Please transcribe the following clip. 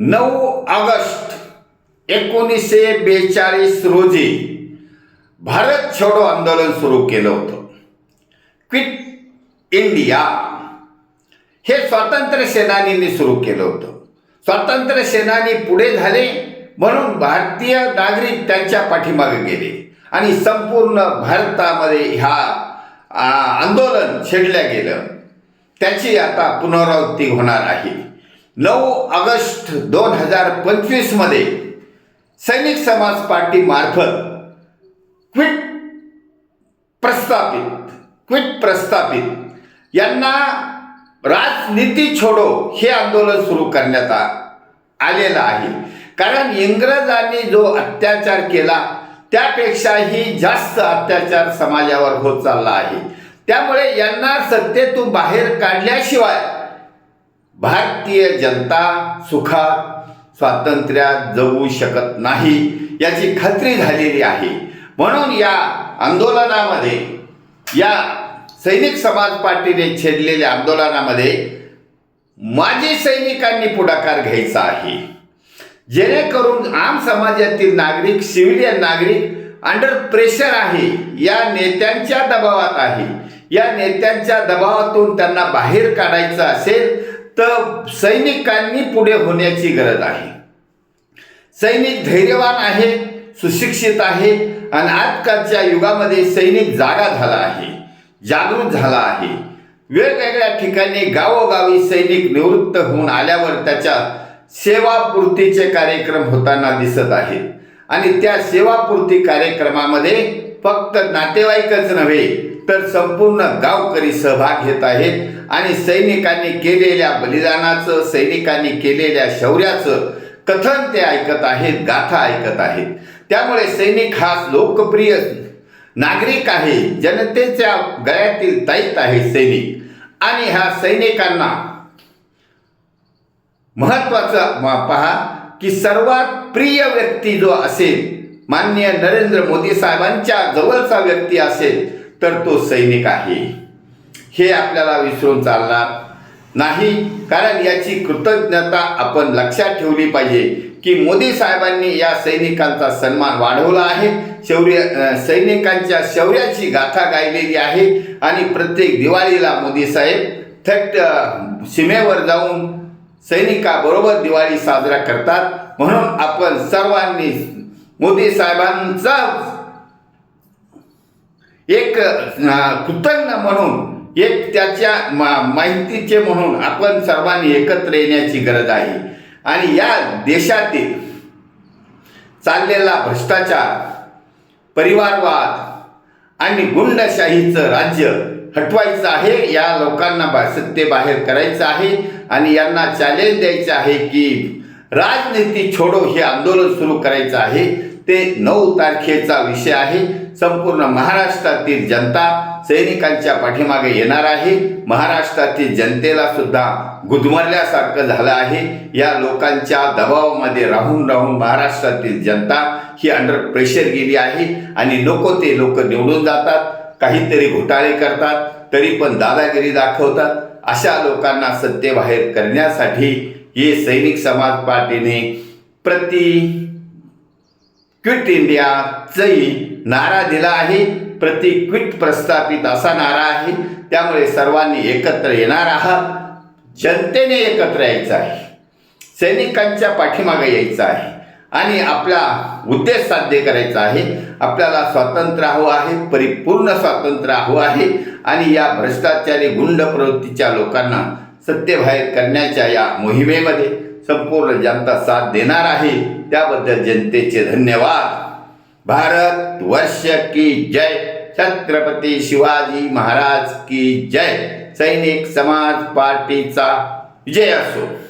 नऊ ऑगस्ट एकोणीसशे बेचाळीस रोजी भारत छोडो आंदोलन सुरू केलं होतं. क्विट इंडिया हे स्वातंत्र्य सेनानींनी सुरू केलं होतं. स्वातंत्र्य सेनानी पुढे झाले म्हणून भारतीय नागरिक त्यांच्या पाठीमागे गेले आणि संपूर्ण भारतामध्ये ह्या आंदोलन छेडल्या गेलं. त्याची आता पुनरावृत्ती होणार आहे. नऊ ऑगस्ट दोन हजार पंचवीसमध्ये सैनिक समाज पार्टीमार्फत क्विट प्रस्थापित क्विट प्रस्थापित. यांना राजनीती छोडो हे आंदोलन सुरू करण्यात आलेलं आहे. कारण इंग्रजांनी जो अत्याचार केला त्यापेक्षाही जास्त अत्याचार समाजावर होत चालला आहे. त्यामुळे यांना सत्तेतून बाहेर काढल्याशिवाय भारतीय जनता सुखात स्वातंत्र्यात जगू शकत नाही याची खात्री झालेली आहे. म्हणून या आंदोलनामध्ये या सैनिक समाज पार्टीने छेडलेल्या आंदोलनामध्ये माजी सैनिकांनी पुढाकार घ्यायचा आहे. जेणेकरून आम समाजातील नागरिक सिव्हिलियन नागरिक अंडर प्रेशर आहे. या नेत्यांच्या दबावात आहे. या नेत्यांच्या दबावातून त्यांना बाहेर काढायचं असेल तर सैनिकांनी पुढे होण्याची गरज आहे. सैनिक धैर्यवान आहे सुशिक्षित आहे आणि आजकालच्या युगामध्ये सैनिक जागा झाला आहे जागृत झाला आहे. वेगवेगळ्या ठिकाणी गावोगावी सैनिक निवृत्त होऊन आल्यावर त्याच्या सेवापूर्तीचे कार्यक्रम होताना दिसत आहेत. आणि त्या सेवापूर्ती कार्यक्रमामध्ये फक्त नातेवाईकच नव्हे तर संपूर्ण गावकरी सहभाग घेत आहेत. आणि सैनिकांनी केलेल्या बलिदानाचं सैनिकांनी केलेल्या शौर्याचं कथन ते ऐकत आहेत गाथा ऐकत आहेत. त्यामुळे सैनिक हा लोकप्रिय नागरिक आहे जनतेच्या गळ्यातील ताईत आहे सैनिक. आणि ह्या सैनिकांना महत्वाचं पहा की सर्वात प्रिय व्यक्ती जो असेल माननीय नरेंद्र मोदी साहेबांच्या जवळचा व्यक्ती असेल तर तो सैनिक आहे. हे आपल्याला विसरून चालणार नाही. कारण याची कृतज्ञता आपण लक्षात ठेवली पाहिजे की मोदी साहेबांनी या सैनिकांचा सन्मान वाढवला आहे. शौर्य सैनिकांच्या शौर्याची गाथा गायलेली आहे. आणि प्रत्येक दिवाळीला मोदी साहेब थेट सीमेवर जाऊन सैनिकाबरोबर दिवाळी साजरा करतात. म्हणून आपण सर्वांनी मोदी साहेबांचा एक कृतज्ञ म्हणून एक त्याच्या मा- माहितीचे म्हणून आपण सर्वांनी एकत्र येण्याची गरज आहे. आणि या देशातील चाललेला भ्रष्टाचार परिवारवाद आणि गुंडशाहीचं राज्य हटवायचं आहे या लोकांना बा सत्तेबाहेर करायचं आहे आणि यांना चॅलेंज द्यायचं आहे की राजनीती छोडो हे आंदोलन सुरू करायचं आहे. ते नऊ तारखेचा विषय आहे. संपूर्ण महाराष्ट्रातील जनता सैनिकांच्या पाठीमागे येणार आहे. महाराष्ट्रातील जनतेला सुद्धा गुदमरल्यासारखं झालं आहे. या लोकांच्या दबावामध्ये राहून राहून महाराष्ट्रातील जनता ही अंडर प्रेशर गेली आहे. आणि नको ते लोक निवडून जातात. काहीतरी घोटाळे करतात. तरी पण दादागिरी दाखवतात. अशा लोकांना सत्तेबाहेर करण्यासाठी हे सैनिक समाज पार्टीने प्रति क्विट इंडियाचंही नारा दिला आहे. प्रति क्विट प्रस्थापित असा नारा आहे. त्यामुळे सर्वांनी एकत्र येणार आहात. जनतेने एकत्र यायचं आहे. सैनिकांच्या पाठीमागे यायचं आहे. आणि आपला उद्देश साध्य करायचा आहे. आपल्याला स्वातंत्र्य हवं आहे. परिपूर्ण स्वातंत्र्य हवं आहे. आणि या भ्रष्टाचारी गुंड प्रवृत्तीच्या लोकांना सत्तेबाहेर करण्याच्या या मोहिमेमध्ये संपूर्ण जनता साथ देणार आहे. त्याबद्दल जनतेचे धन्यवाद. भारत वर्ष की जय. छत्रपती शिवाजी महाराज की जय. सैनिक समाज पार्टीचा विजय असो.